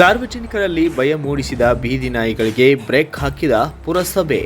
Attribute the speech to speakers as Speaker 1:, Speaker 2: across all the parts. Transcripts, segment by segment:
Speaker 1: ಸಾರ್ವಜನಿಕರಲ್ಲಿ ಭಯ ಮೂಡಿಸಿದ ಬೀದಿ ನಾಯಿಗಳಿಗೆ ಬ್ರೇಕ್ ಹಾಕಿದ ಪುರಸಭೆ.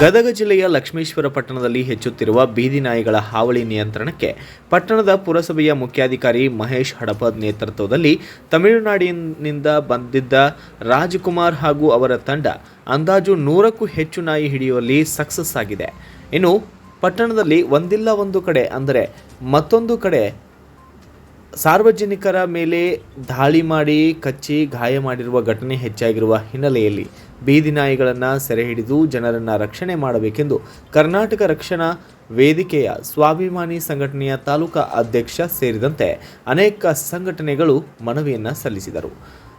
Speaker 1: ಗದಗ ಜಿಲ್ಲೆಯ ಲಕ್ಷ್ಮೇಶ್ವರ ಪಟ್ಟಣದಲ್ಲಿ ಹೆಚ್ಚುತ್ತಿರುವ ಬೀದಿ ನಾಯಿಗಳ ಹಾವಳಿ ನಿಯಂತ್ರಣಕ್ಕೆ ಪಟ್ಟಣದ ಪುರಸಭೆಯ ಮುಖ್ಯಾಧಿಕಾರಿ ಮಹೇಶ್ ಹಡಪದ್ ನೇತೃತ್ವದಲ್ಲಿ ತಮಿಳುನಾಡಿನಿಂದ ಬಂದಿದ್ದ ರಾಜ್ಕುಮಾರ್ ಹಾಗೂ ಅವರ ತಂಡ ಅಂದಾಜು ನೂರಕ್ಕೂ ಹೆಚ್ಚು ನಾಯಿ ಹಿಡಿಯುವಲ್ಲಿ ಸಕ್ಸಸ್ ಆಗಿದೆ. ಇನ್ನು ಪಟ್ಟಣದಲ್ಲಿ ಒಂದಿಲ್ಲ ಒಂದು ಕಡೆ, ಅಂದರೆ ಮತ್ತೊಂದು ಕಡೆ ಸಾರ್ವಜನಿಕರ ಮೇಲೆ ದಾಳಿ ಮಾಡಿ ಕಚ್ಚಿ ಗಾಯ ಮಾಡಿರುವ ಘಟನೆ ಹೆಚ್ಚಾಗಿರುವ ಹಿನ್ನೆಲೆಯಲ್ಲಿ ಬೀದಿ ನಾಯಿಗಳನ್ನು ಸೆರೆ ಹಿಡಿದು ಜನರನ್ನು ರಕ್ಷಣೆ ಮಾಡಬೇಕೆಂದು ಕರ್ನಾಟಕ ರಕ್ಷಣಾ ವೇದಿಕೆಯ ಸ್ವಾಭಿಮಾನಿ ಸಂಘಟನೆಯ ತಾಲೂಕಾ ಅಧ್ಯಕ್ಷ ಸೇರಿದಂತೆ ಅನೇಕ ಸಂಘಟನೆಗಳು ಮನವಿಯನ್ನು ಸಲ್ಲಿಸಿದರು.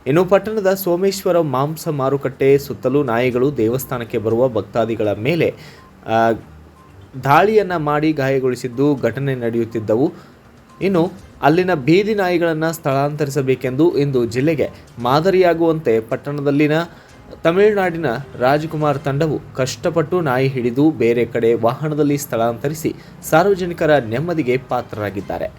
Speaker 1: ಇನ್ನು ಪಟ್ಟಣದ ಸೋಮೇಶ್ವರ ಮಾಂಸ ಮಾರುಕಟ್ಟೆ ಸುತ್ತಲೂ ನಾಯಿಗಳು ದೇವಸ್ಥಾನಕ್ಕೆ ಬರುವ ಭಕ್ತಾದಿಗಳ ಮೇಲೆ ದಾಳಿಯನ್ನು ಮಾಡಿ ಗಾಯಗೊಳಿಸಿದ್ದು ಘಟನೆ ನಡೆಯುತ್ತಿದ್ದವು. ಇನ್ನು ಅಲ್ಲಿನ ಬೀದಿ ನಾಯಿಗಳನ್ನು ಸ್ಥಳಾಂತರಿಸಬೇಕೆಂದು ಇಂದು ಜಿಲ್ಲೆಗೆ ಮಾದರಿಯಾಗುವಂತೆ ಪಟ್ಟಣದಲ್ಲಿನ ತಮಿಳುನಾಡಿನ ರಾಜಕುಮಾರ್ ತಂಡವು ಕಷ್ಟಪಟ್ಟು ನಾಯಿ ಹಿಡಿದು ಬೇರೆ ಕಡೆ ವಾಹನದಲ್ಲಿ ಸ್ಥಳಾಂತರಿಸಿ ಸಾರ್ವಜನಿಕರ ನೆಮ್ಮದಿಗೆ ಪಾತ್ರರಾಗಿದ್ದಾರೆ.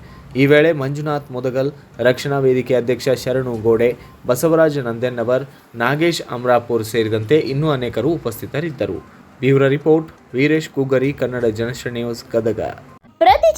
Speaker 1: ಈ ವೇಳೆ ಮಂಜುನಾಥ್ ಮುದಗಲ್, ರಕ್ಷಣಾ ವೇದಿಕೆ ಅಧ್ಯಕ್ಷ ಶರಣು ಗೋಡೆ, ಬಸವರಾಜ ನಂದೆನ್ನವರ್, ನಾಗೇಶ್ ಅಮ್ರಾಪುರ್ ಸೇರಿದಂತೆ ಇನ್ನೂ ಅನೇಕರು ಉಪಸ್ಥಿತರಿದ್ದರು. Bureau report, Veeresh Koogari Kannada Janashree news, Gadag.